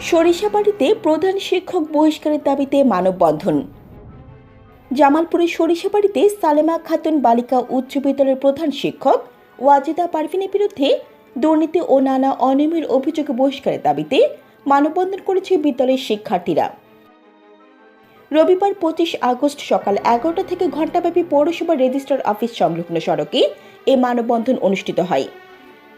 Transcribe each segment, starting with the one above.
সরিষাবাড়িতে প্রধান শিক্ষক বহিষ্কারের দাবিতে মানববন্ধন। জামালপুরের সরিষাবাড়িতে সালেমা খাতুন বালিকা উচ্চ বিদ্যালয়ের প্রধান শিক্ষক ওয়াজিদা পারভিনের বিরুদ্ধে দুর্নীতি ও নানা অনিয়মের অভিযোগে বহিষ্কারের দাবিতে মানববন্ধন করেছে বিদ্যালয়ের শিক্ষার্থীরা। রবিবার পঁচিশ আগস্ট সকাল এগারোটা থেকে ঘণ্টাব্যাপী পৌরসভা রেজিস্ট্রার অফিস সংলগ্ন সড়কে এ মানববন্ধন অনুষ্ঠিত হয়।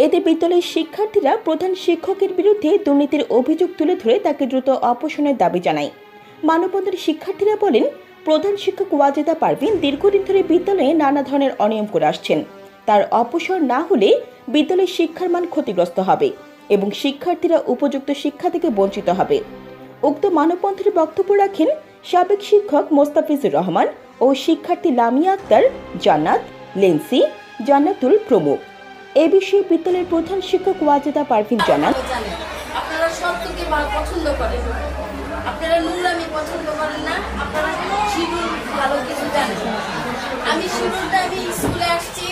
এতে বিদ্যালয়ের শিক্ষার্থীরা প্রধান শিক্ষকের বিরুদ্ধে দুর্নীতির অভিযোগ তুলে ধরে তাকে দ্রুত অপসারণের দাবি জানায়। মানববন্ধনের শিক্ষার্থীরা বলেন, প্রধান শিক্ষক ওয়াজেদা পারভিন দীর্ঘদিন ধরে বিদ্যালয়ে নানা ধরনের অনিয়ম করে আসছেন। তার অপসর না হলে বিদ্যালয়ের শিক্ষার মান ক্ষতিগ্রস্ত হবে এবং শিক্ষার্থীরা উপযুক্ত শিক্ষা থেকে বঞ্চিত হবে। উক্ত মানববন্ধনে বক্তব্য রাখেন সাবেক শিক্ষক মোস্তাফিজুর রহমান ও শিক্ষার্থী লামিয়া আক্তার, জান্নাত, লেন্সি, জান্নাতুল প্রমুখ। এ বিষয়ে বিদ্যালয়ের প্রধান শিক্ষক ওয়াজেদা পারভিন জানান, আপনারা সত্যকে পছন্দ করেন। আপনারা নোংরামি পছন্দ করেন না, আপনারা শিডিউল ভালো কিছু জানেন আমি শিডিউলটা আমি স্কুলে আসছি,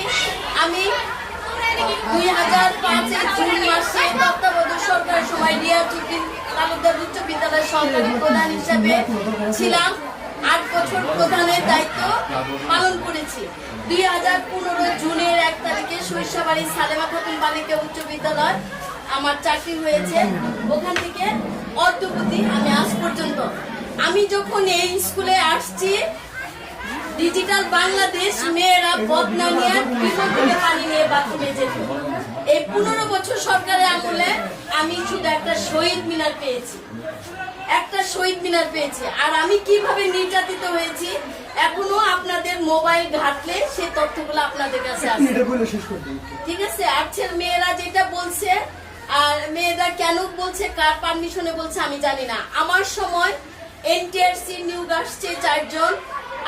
আমি দুই হাজার পাঁচের জুন মাসে তত্ত্বাবধায়ক সরকারের সময় রিয়া চুকিন তালুকদার উচ্চ বিদ্যালয়ের সরকারি প্রধান হিসাবে ছিলাম। আট বছর প্রধানের দায়িত্ব পালন করেছি। দুই হাজার পনেরো জুনের এক তারিখে সরিষাবাড়ি সালেমা খাতুন বালিকা উচ্চ বিদ্যালয় আমার চাকরি হয়েছে। ওখান থেকে অদ্যপতি আমি আজ পর্যন্ত, আমি যখন এই স্কুলে আসছি ডিজিটাল বাংলাদেশ মেয়েরা বদনা নিয়ে বিপদ থেকে পানি নিয়ে বাথরুমে যেত। এই পনেরো বছর সরকারের আমলে আমি শুধু একটা শহীদ মিনার পেয়েছি। একটা শহীদ মিনার পেয়েছে। আর আমি কীভাবে নির্যাতিত হয়েছি এখনও আপনাদের মোবাইল ঘাটলে সে তথ্যগুলো আপনাদের কাছে ঠিক আছে? আজকের মেয়েরা যেটা বলছে আর মেয়েরা কেন বলছে কার পারমিশনে বলছে আমি জানি না। আমার সময় এনটিআরসি নিয়োগ আসছে চারজন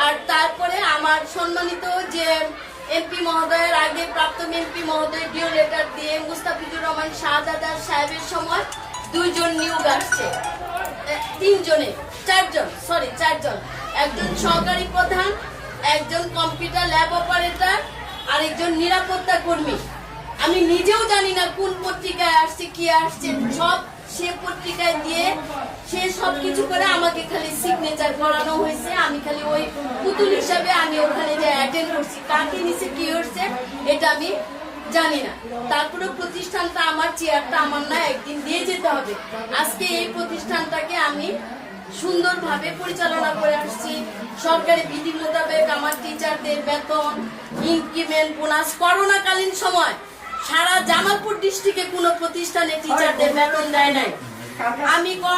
আর তারপরে আমার সম্মানিত যে এমপি মহোদয়ের আগে প্রাপ্ত এমপি মহোদয় ডিও লেটার দিয়ে মুস্তাফিজুর রহমান শাহজাদা সাহেবের সময় দুইজন নিয়োগ আসছে। তিনজনে, চারজন সরি চারজন। একজন সহকারী প্রধান, একজন কম্পিউটার ল্যাব অপারেটর আরেকজন নিরাপত্তা কর্মী। আমি নিজেও জানি না কোন পত্রিকায় আসছে, কি আসছে, সব সে পত্রিকায় দিয়ে সে সব কিছু করে আমাকে খালি সিগনেচার করানো হয়েছে। আমি খালি ওই পুতুল হিসাবে আমি ওখানে যে অ্যাটেন্ড করছি, কাকে নিচে কি হচ্ছে, এটা আমি জানি না। তারপরে প্রতিষ্ঠানটা আমার, চেয়ারটা আমার না, একদিন দিয়ে যেতে হবে। আজকে এই প্রতিষ্ঠানটাকে আমি সুন্দরভাবে পরিচালনা করে আসছি। সরকারি বিধি মোতাবেক আমার টিচারদের বেতন ইনক্রিমেন্ট বোনাস করোনাকালীন সময় সারা জামালপুর ডিস্ট্রিক্টে কোনো প্রতিষ্ঠানে টিচারদের বেতন দেয় নাই। আমি করোনা